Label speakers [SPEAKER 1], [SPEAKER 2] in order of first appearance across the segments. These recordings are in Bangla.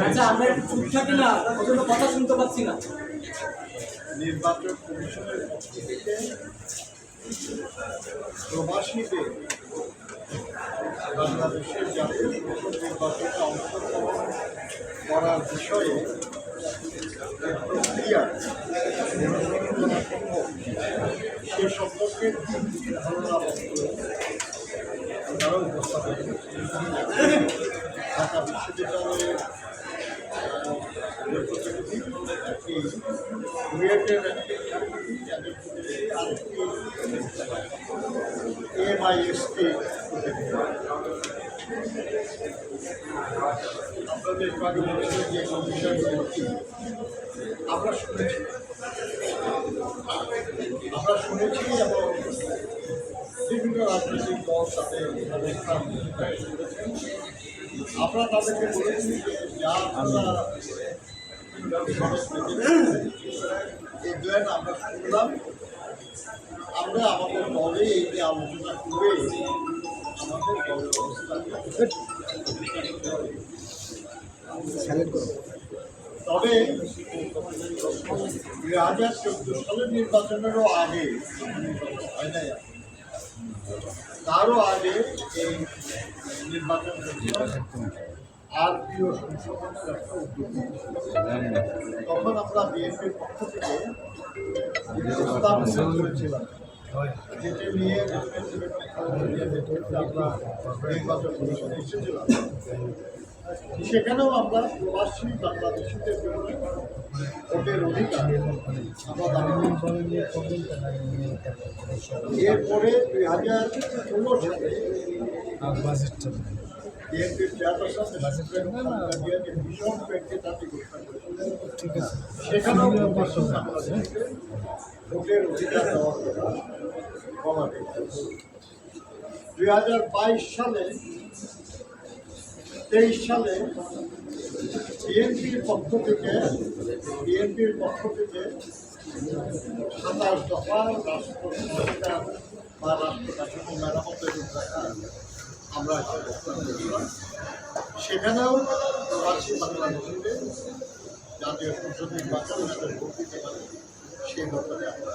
[SPEAKER 1] আচ্ছা আমরা একটু চুপ থাকি না ওজন্য কথা শুনতে পাচ্ছি না
[SPEAKER 2] নির্বাচন কমিশনের বাংলাদেশের জাতীয় নির্বাচনে অংশগ্রহণ করার বিষয়ে প্রক্রিয়া সে সম্পর্কে ধারণা তারা উপস্থাপন। ঢাকা বিশ্ববিদ্যালয়ের একটি বুয়েটের এমআইএসকে আপনাদের আগে যে কোন আমরা শুনেছি আমরা শুনেছি এবং বিভিন্ন রাজনৈতিক দল তাদের অবস্থান করেছেন আমরা তাদেরকে বলেছি যে এই আমরা শুনলাম আমরা আমাদের দলে এই যে আলোচনা করে আমাদের দলের অবস্থান তবে দুই হাজার চোদ্দ সালের নির্বাচনেরও আগে হয় নাই? তারও আগে এই নির্বাচন আর প্রিয় সংশোধনের একটা উদ্যোগ তখন আমরা বিএনপির পক্ষ থেকে প্রস্তাব করেছিলাম যেটি নিয়ে আমরা নির্বাচন কমিশনে এসেছিলাম। সেখানেও আমরা প্রবাসী বাংলাদেশিদের জন্য ভোটের অধিকার এরপরে দুই হাজার ষোলো সালে সেখানেও ভোটের অধিকার দেওয়ার দুই হাজার বাইশ সালে তেইশ সালে বিএনপির পক্ষ থেকে, বিএনপির পক্ষ থেকে সাতাশ দফা রাষ্ট্র সংস্কার বা রাষ্ট্র কাঠামো মেরামতের রূপরেখা আমরা সেখানেও প্রবাসী বাংলাদেশিদের জাতীয় সংসদ নির্বাচন যাতে ভোট দিতে সেই ব্যাপারে আমরা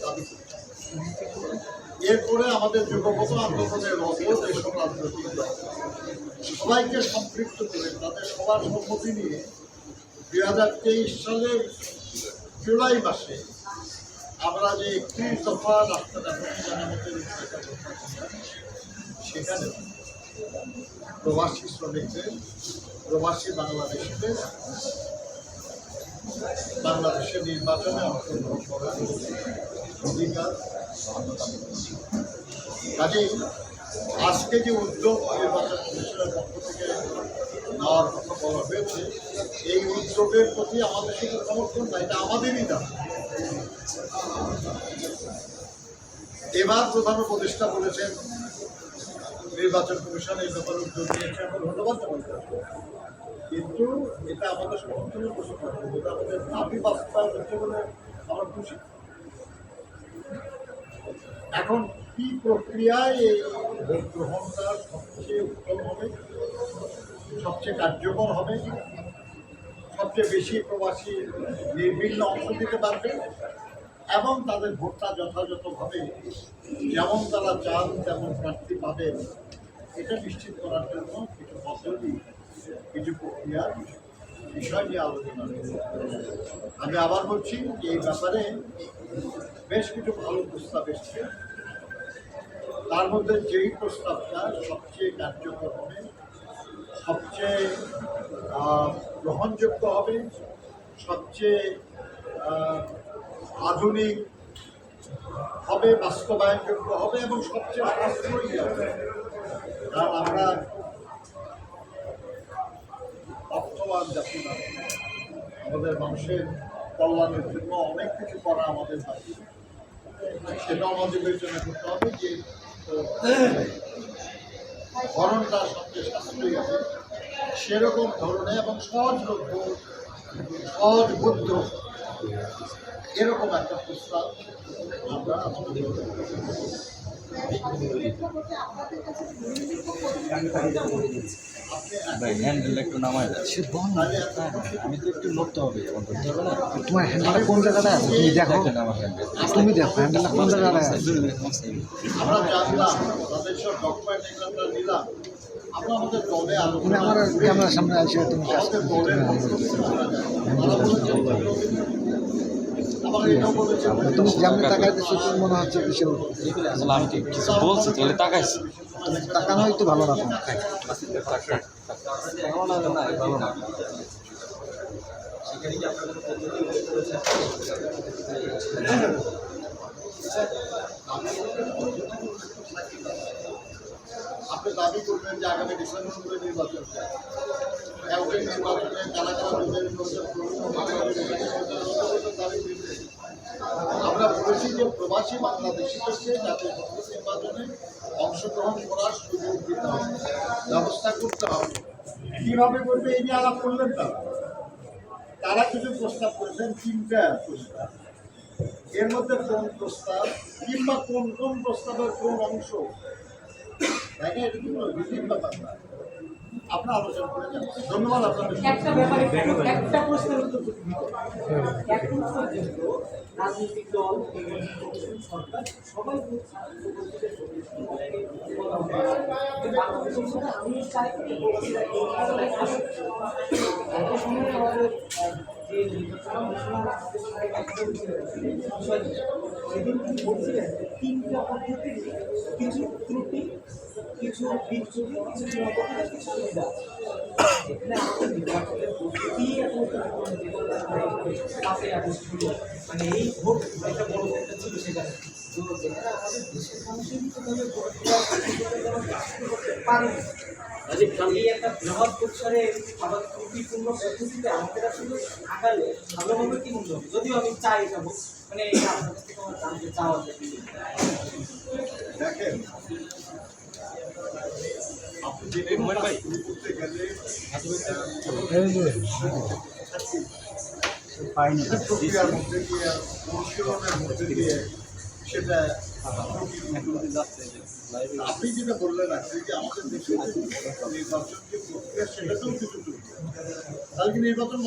[SPEAKER 2] দাবি করেছি এরপরে আমাদের যুবপথ আন্দোলনের যেসব রাজনৈতিক দল। সবাইকে সম্পৃক্ত করে, তাদের সবার সম্মতি নিয়ে দুই হাজার তেইশ সালের জুলাই মাসে আমরা যে একত্রিশ দফা রাস্তা সেখানে প্রবাসী শ্রমিকদের, প্রবাসী বাংলাদেশিদের, বাংলাদেশের নির্বাচনে অংশগ্রহণ করার অধিকার কাজেই আজকে যে উদ্যোগ নির্বাচন কমিশনের পক্ষ থেকে নেওয়ার কথা বলা হয়েছে, এই উদ্যোগের প্রতি আমাদের শুধু সমর্থন না এটা আমাদেরই দাম এবার প্রধান উপদেষ্টা বলেছেন, নির্বাচন কমিশন এই ব্যাপারে উদ্যোগ নিয়েছে, আমরা ধন্যবাদ জানাতে কিন্তু এটা আমাদের সমর্থনের প্রশ্ন, এটা আমাদের দাবি বাস্তবায়ন হচ্ছে বলে আমরা খুশি। এখন কি প্রক্রিয়ায় এই ভোট গ্রহণটা সবচেয়ে উত্তম হবে? সবচেয়ে কার্যকর হবে? সবচেয়ে বেশি প্রবাসী নির্বিঘ্ন অংশ দিতে পারবে? এবং তাদের ভোটটা যথাযথভাবে যেমন তারা চান, তেমন প্রার্থী পাবেন, এটা নিশ্চিত করার জন্য কিছু পদ্ধতি, কিছু প্রক্রিয়ার বিষয় নিয়ে আলোচনা। আমি আবার বলছি যে এই ব্যাপারে বেশ কিছু ভালো প্রস্তাব এসছে তার মধ্যে যেই প্রস্তাবটা সবচেয়ে কার্যকর হবে, সবচেয়ে গ্রহণযোগ্য হবে, সবচেয়ে আধুনিক হবে, বাস্তবায়নযোগ্য হবে এবং সবচেয়ে সাশ্রয়ী হবে কারণ আমরা আমাদের মানুষের কল্যাণের জন্য অনেক কিছু করা আমাদের বাকি। সেটা আমাদের বিবেচনা করতে হবে যে ধরনটা সবচেয়ে সাশ্রয়ী আছে। সেরকম ধরনের এবং সহজলভ্য সহজ বুদ্ধ এরকম একটা প্রস্তাব আমরা আমাদের
[SPEAKER 3] ভাই হ্যান্ডেল একটু নামায়
[SPEAKER 4] সে বল না।
[SPEAKER 3] আমি তো একটু নড়তে হবে
[SPEAKER 4] তোমার হ্যান্ডেলটা কোন জায়গাটা আছে? তুমি দেখো।
[SPEAKER 3] আমার হ্যান্ডেল
[SPEAKER 4] তুমি দেখো হ্যান্ডেলটা কোন জায়গাটা আছে?
[SPEAKER 2] আমরা জানলাম তাদের সব ডকুমেন্ট আমরা নিলাম। আমরা আমাদের দলে
[SPEAKER 4] তুমি আমার ক্যামেরার সামনে আসে তুমি তুমি যেমন তাকাইতেছো তোর মনে হচ্ছে বিশাল
[SPEAKER 3] আসলে আমি কিছু বলছি তাহলে তাকাইছি।
[SPEAKER 4] তুমি তাকানো একটু ভালো না।
[SPEAKER 3] ভালো লাগে না ভালো না
[SPEAKER 2] আপনি দাবি করবেন যে আগামী ডিসেম্বর করে নির্বাচন আমরা বলেছি যে প্রবাসী বাংলাদেশিদেরকে যাতে ভোট নির্বাচনে অংশগ্রহণ করার সুযোগ দিতে হবে, ব্যবস্থা করতে হবে। কীভাবে করবে এই নিয়ে আলাপ করলেন তারা। তারা কিছু প্রস্তাব করেছেন, তিনটা প্রস্তাব। এর মধ্যে কোন প্রস্তাব কিংবা কোন কোন প্রস্তাবের কোন অংশ তাই এটা কিন্তু রীতির ব্যাপার না আপনার আলোচনা করে যান ধন্যবাদ
[SPEAKER 1] সরকার সবাই তিনটা কিছু ত্রুটি কিছু মানে এই ভোট বড় একটা ছিল সেখানে পারে এই একটা বৃহৎ পরিসরে আবার ত্রুটিপূর্ণ পদ্ধতিতে আমাদের আসলে আগালে ভালো হবে কি মনে হবে? যদিও আমি চাই যাব মানে এটা আপনার থেকে আমার জানতে চাওয়া যায়
[SPEAKER 2] দেখেন আপনি যে শুরু করতে গেলে সেটা প্রক্রিয়ার মধ্যে দিয়ে অনুশীলনের মধ্যে দিয়ে সেটা আপনি যেটা বললেন আজকে নির্বাচন যে প্রক্রিয়া তাহলে কি নির্বাচন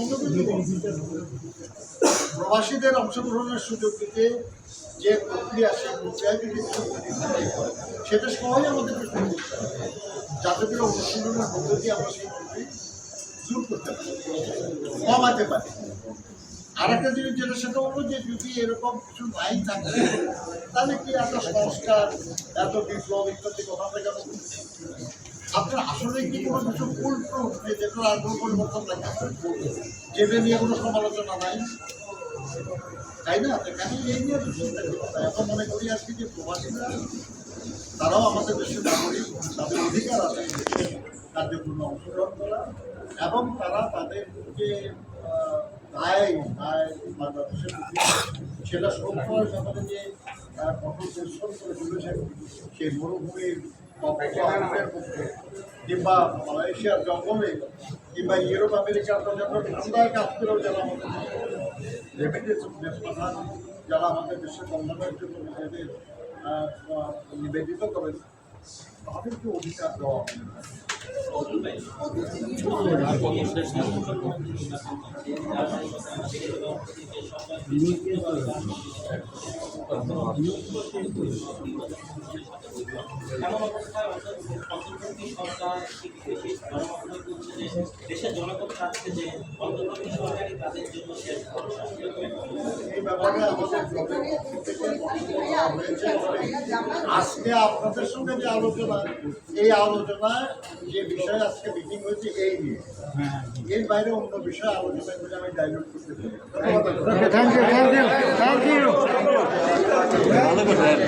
[SPEAKER 2] প্রবাসীদের অংশগ্রহণের সুযোগ দিতে যে প্রক্রিয়া সেই প্রক্রিয়ায় সেটা সবাই আমাদের। যাতে করে অনুশীলনের দিয়ে আমরা সেই ত্রুটি দূর করতে পারি, কমাতে পারি। আর একটা জিনিস যেটা, সেটা হলো যে যদি এরকম কিছু নাই থাকে, তাহলে কি এত সংস্কার, এত বিপ্লব ইত্যাদি কথা থেকে আপনার আসলে কি কোনো কিছু ফুল প্রুফ যে যেটার আর কোনো পরিবর্তন থাকে যেটা নিয়ে কোনো সমালোচনা নাই? তাই না? এখানে এই নিয়ে করতে মনে করি আজকে যে প্রবাসীরা, তারাও আমাদের দেশের নাগরিক, তাদের অধিকার আছে কার্যক্রমে অংশগ্রহণ করা, এবং তারা তাদের যে দায় বাংলাদেশের সেটা করার ব্যাপারে যে আহ, কঠোর করে চলেছেন সেই মরুভূমির পক্ষে কিংবা মালয়েশিয়ার জঙ্গলে কিংবা ইউরোপ আমেরিকার প্রচণ্ড ঠান্ডায় কাজ করেও যারা আমাদের পাঠান যারা আমাদের দেশের কল্যাণের জন্য নিবেদিত করেন তাদেরকে অধিকার দেওয়া হবে না। আজকে আপনাদের সঙ্গে যে আলোচনা, এই আলোচনায় যে বিষয় আজকে মিটিং হয়েছে, এই নিয়ে। এর বাইরে অন্য বিষয়ে আলোচনা করে আমি ডাইলুট করতে চাই।
[SPEAKER 4] Thank you thank you thank you なるほどね。